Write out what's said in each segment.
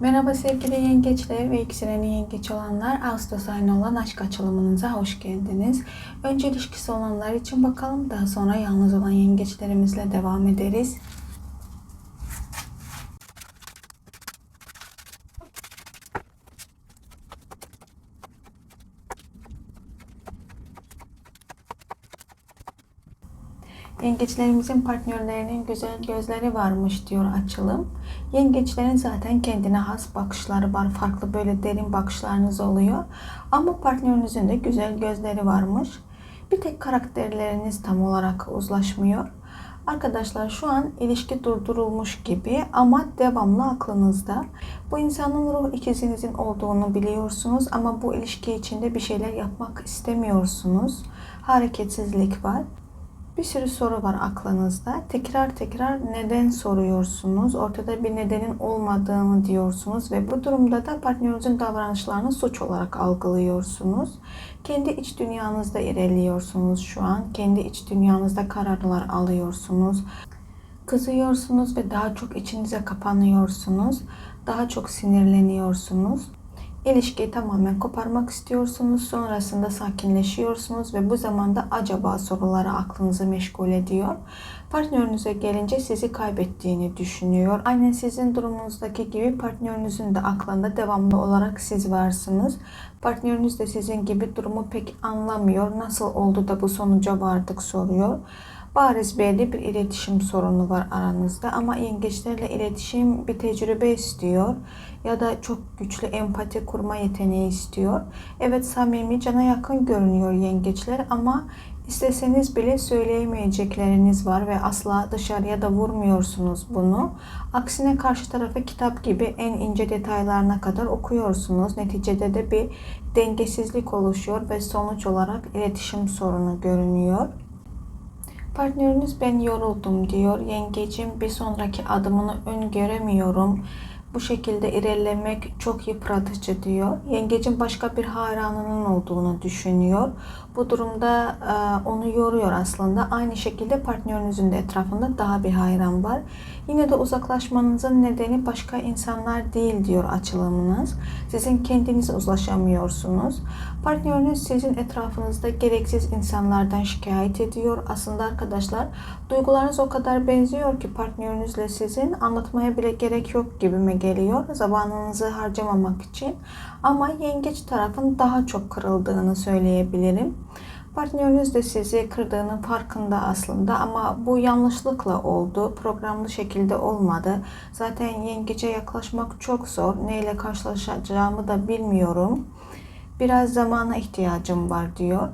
Merhaba sevgili yengeçler ve yükseleni yengeç olanlar. Ağustos ayına olan aşk açılımınıza hoş geldiniz. Önce ilişkisi olanlar için bakalım. Daha sonra yalnız olan yengeçlerimizle devam ederiz. Yengeçlerimizin partnerlerinin güzel gözleri varmış diyor açılım. Yengeçlerin zaten kendine has bakışları var. Farklı böyle derin bakışlarınız oluyor. Ama partnerinizin de güzel gözleri varmış. Bir tek karakterleriniz tam olarak uzlaşmıyor. Arkadaşlar şu an ilişki durdurulmuş gibi ama devamlı aklınızda. Bu insanın ruh ikizinizin olduğunu biliyorsunuz ama bu ilişki içinde bir şeyler yapmak istemiyorsunuz. Hareketsizlik var. Bir sürü soru var aklınızda. Tekrar tekrar neden soruyorsunuz. Ortada bir nedenin olmadığını diyorsunuz ve bu durumda da partnerinizin davranışlarını suç olarak algılıyorsunuz. Kendi iç dünyanızda ilerliyorsunuz şu an. Kendi iç dünyanızda kararlar alıyorsunuz. Kızıyorsunuz ve daha çok içinize kapanıyorsunuz. Daha çok sinirleniyorsunuz. İlişkiyi tamamen koparmak istiyorsunuz. Sonrasında sakinleşiyorsunuz ve bu zamanda acaba soruları aklınızı meşgul ediyor. Partnerinize gelince sizi kaybettiğini düşünüyor. Aynen sizin durumunuzdaki gibi partnerinizin de aklında devamlı olarak siz varsınız. Partneriniz de sizin gibi durumu pek anlamıyor. Nasıl oldu da bu sonuca vardık soruyor. Bariz belli bir iletişim sorunu var aranızda ama yengeçlerle iletişim bir tecrübe istiyor ya da çok güçlü empati kurma yeteneği istiyor. Evet samimi cana yakın görünüyor yengeçler ama isteseniz bile söyleyemeyecekleriniz var ve asla dışarıya da vurmuyorsunuz bunu. Aksine karşı tarafa kitap gibi en ince detaylarına kadar okuyorsunuz. Neticede de bir dengesizlik oluşuyor ve sonuç olarak iletişim sorunu görünüyor. Partneriniz ben yoruldum diyor. Yengecim bir sonraki adımını öngöremiyorum. Bu şekilde ilerlemek çok yıpratıcı diyor. Yengecin başka bir hayranının olduğunu düşünüyor. Bu durumda onu yoruyor aslında. Aynı şekilde partnerinizin de etrafında daha bir hayran var. Yine de uzaklaşmanızın nedeni başka insanlar değil diyor açılımınız. Sizin kendiniz uzlaşamıyorsunuz. Partneriniz sizin etrafınızda gereksiz insanlardan şikayet ediyor. Aslında arkadaşlar duygularınız o kadar benziyor ki partnerinizle sizin anlatmaya bile gerek yok gibime geliyor. Zamanınızı harcamamak için. Ama yengeç tarafın daha çok kırıldığını söyleyebilirim. Partneriniz de sizi kırdığının farkında aslında ama bu yanlışlıkla oldu. Programlı şekilde olmadı. Zaten yengece yaklaşmak çok zor. Neyle karşılaşacağımı da bilmiyorum. Biraz zamana ihtiyacım var diyor.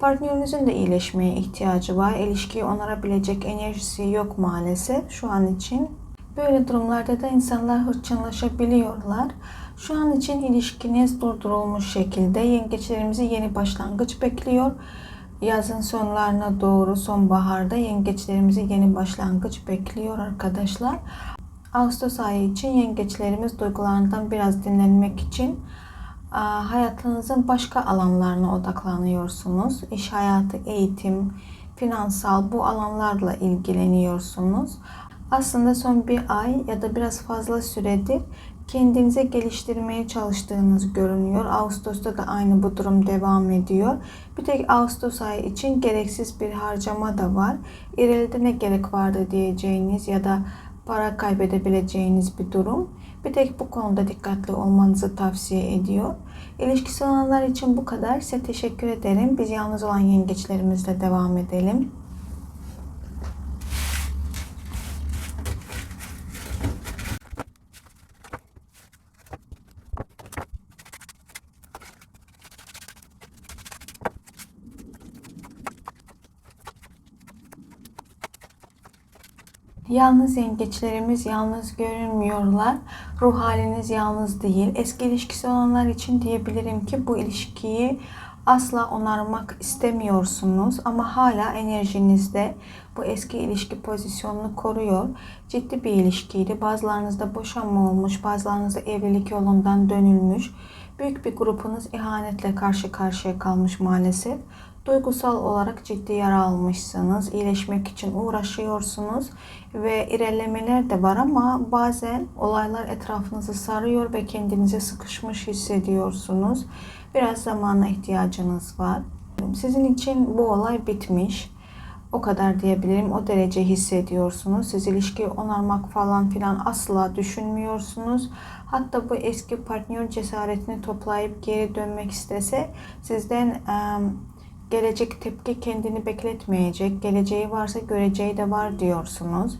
Partnerinizin de iyileşmeye ihtiyacı var. İlişkiyi onarabilecek enerjisi yok maalesef şu an için. Böyle durumlarda da insanlar hırçınlaşabiliyorlar. Şu an için ilişkiniz durdurulmuş şekilde yengeçlerimizi yeni başlangıç bekliyor. Yazın sonlarına doğru sonbaharda yengeçlerimizi yeni başlangıç bekliyor arkadaşlar. Ağustos ayı için yengeçlerimiz duygularından biraz dinlenmek için hayatınızın başka alanlarına odaklanıyorsunuz. İş hayatı, eğitim, finansal bu alanlarla ilgileniyorsunuz. Aslında son bir ay ya da biraz fazla süredir kendinize geliştirmeye çalıştığınız görünüyor. Ağustos'ta da aynı bu durum devam ediyor. Bir tek Ağustos ayı için gereksiz bir harcama da var. İleride ne gerek vardı diyeceğiniz ya da para kaybedebileceğiniz bir durum. Bir tek bu konuda dikkatli olmanızı tavsiye ediyor. İlişkisi olanlar için bu kadar. Size teşekkür ederim. Biz yalnız olan yengeçlerimizle devam edelim. Yalnız yengeçlerimiz yalnız görünmüyorlar. Ruh haliniz yalnız değil. Eski ilişkisi olanlar için diyebilirim ki bu ilişkiyi asla onarmak istemiyorsunuz ama hala enerjinizde bu eski ilişki pozisyonunu koruyor. Ciddi bir ilişkiydi. Bazılarınızda boşanma olmuş, bazılarınızda evlilik yolundan dönülmüş. Büyük bir grupunuz ihanetle karşı karşıya kalmış maalesef. Duygusal olarak ciddi yara almışsınız. İyileşmek için uğraşıyorsunuz ve ilerlemeler de var ama bazen olaylar etrafınızı sarıyor ve kendinizi sıkışmış hissediyorsunuz. Biraz zamana ihtiyacınız var. Sizin için bu olay bitmiş. O kadar diyebilirim. O derece hissediyorsunuz. Siz ilişki onarmak falan filan asla düşünmüyorsunuz. Hatta bu eski partner cesaretini toplayıp geri dönmek istese sizden gelecek tepki kendini bekletmeyecek. Geleceği varsa göreceği de var diyorsunuz.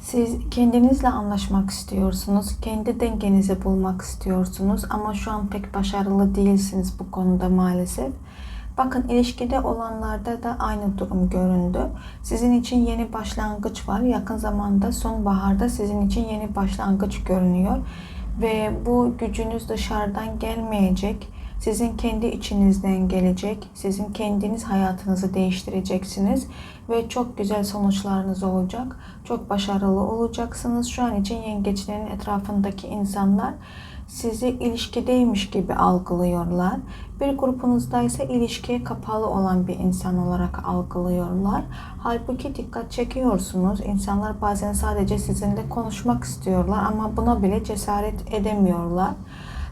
Siz kendinizle anlaşmak istiyorsunuz. Kendi dengenizi bulmak istiyorsunuz ama şu an pek başarılı değilsiniz bu konuda maalesef. Bakın ilişkide olanlarda da aynı durum göründü. Sizin için yeni başlangıç var. Yakın zamanda sonbaharda sizin için yeni başlangıç görünüyor. Ve bu gücünüz dışarıdan gelmeyecek. Sizin kendi içinizden gelecek. Sizin kendiniz hayatınızı değiştireceksiniz. Ve çok güzel sonuçlarınız olacak. Çok başarılı olacaksınız. Şu an için yengeçlerin etrafındaki insanlar sizi ilişkideymiş gibi algılıyorlar. Bir grubunuzda ise ilişkiye kapalı olan bir insan olarak algılıyorlar. Halbuki dikkat çekiyorsunuz. İnsanlar bazen sadece sizinle konuşmak istiyorlar ama buna bile cesaret edemiyorlar.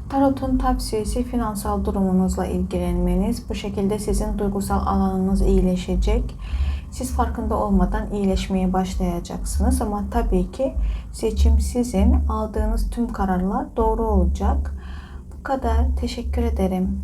Tarot'un tavsiyesi finansal durumunuzla ilgilenmeniz. Bu şekilde sizin duygusal alanınız iyileşecek. Siz farkında olmadan iyileşmeye başlayacaksınız ama tabii ki seçim sizin. Aldığınız tüm kararlar doğru olacak. Bu kadar. Teşekkür ederim.